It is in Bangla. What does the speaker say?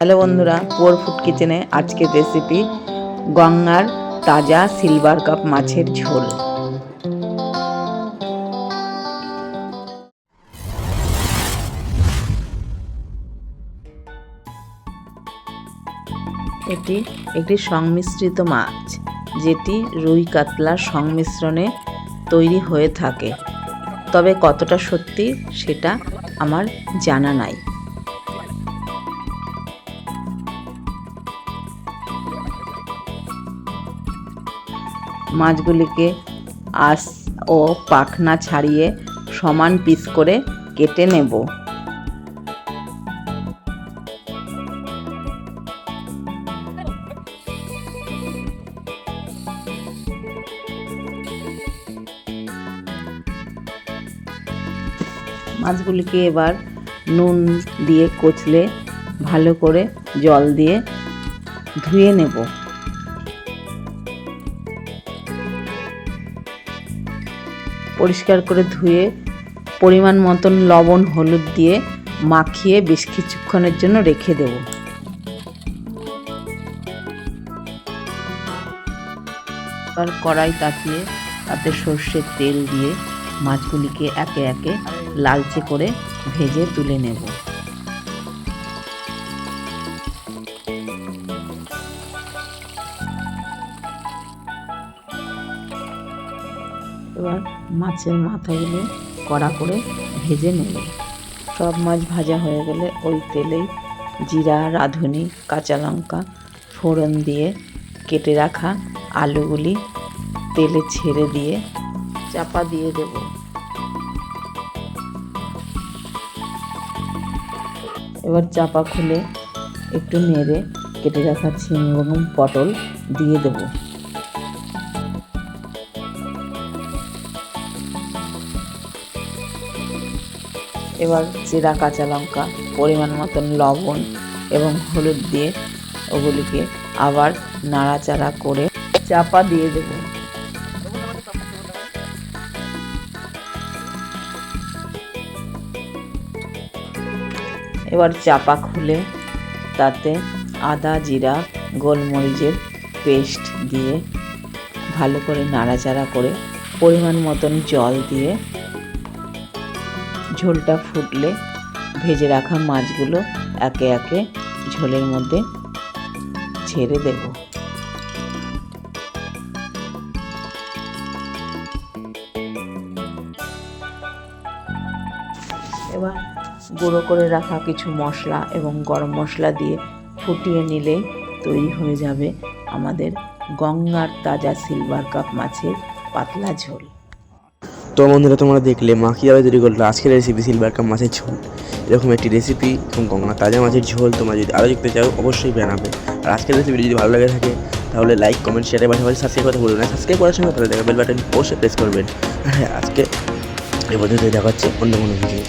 হ্যালো বন্ধুরা পোর ফুড কিচেনে আজকের রেসিপি গঙ্গার তাজা সিলভার কাপ মাছের ঝোল। এটি একটি সংমিশ্রিত মাছ, যেটি রুই কাতলার সংমিশ্রণে তৈরি হয়ে থাকে। তবে কতটা সত্যি সেটা আমার জানা নাই। মাছগুলিকে আঁশ ও পাখনা ছাড়িয়ে সমান পিস করে কেটে নেব। মাছগুলিকে এবার নুন দিয়ে কচলে ভালো করে জল দিয়ে ধুয়ে নেব। পরিষ্কার করে ধুয়ে পরিমাণ মতন লবণ, হলুদ দিয়ে মাখিয়ে বেশ কিছুক্ষণের জন্য রেখে দেব। আর কড়াই তাকিয়ে তাতে সর্ষের তেল দিয়ে মাছগুলিকে একে একে লালচে করে ভেজে তুলে নেব। এবার মাছের মাথাগুলো কড়া করে ভেজে নেব। সব মাছ ভাজা হয়ে গেলে ওই তেলেই জিরা, রাঁধুনি, কাঁচা লঙ্কা, ফোড়ন দিয়ে কেটে রাখা আলুগুলি তেলে ছেড়ে দিয়ে চাপা দিয়ে দেব। এবার চাপা খুলে একটু নেড়ে কেটে রাখা ঝিঙে এবং পটল দিয়ে দেবো। এবার চেরা কাঁচা লঙ্কা, পরিমাণ মতন লবণ এবং হলুদ দিয়ে ওগুলিকে আবার নাড়াচাড়া করে চাপা দিয়ে দেব। এবার চাপা খুলে তাতে আদা, জিরা, গোলমরিচের পেস্ট দিয়ে ভালো করে নাড়াচাড়া করে পরিমাণ মতন জল দিয়ে ঝোলটা ফুটলে ভেজে রাখা মাছগুলো একে একে ঝোলের মধ্যে ছেড়ে দেব। এবার গুঁড়ো করে রাখা কিছু মশলা এবং গরম মশলা দিয়ে ফুটিয়ে নিলে তৈরি হয়ে যাবে আমাদের গঙ্গার তাজা সিলভার কাপ মাছের পাতলা ঝোল। তো বন্ধুরা, তোমরা দেখলে মা কীভাবে তৈরি করল। আজকের রেসিপি সিলভার কাপ মাছের ঝোল। এরকম একটি রেসিপি এবং গঙ্গা তাজা মাছের ঝোল। তোমরা যদি আরও দেখতে চাও, অবশ্যই বানাবে আর আজকের রেসিপি যদি ভালো লাগে থাকে, তাহলে লাইক কমেন্ট শেয়ারের পাশাপাশি সাবস্ক্রাইব করতে ভুলবেন না। সাবস্ক্রাইব করার সময় তাহলে দেখা বেল বাটন অবশ্যই প্রেস করবেন। হ্যাঁ আজকে এ পর্যন্ত দেখাচ্ছে অন্য কোনো ভিডিও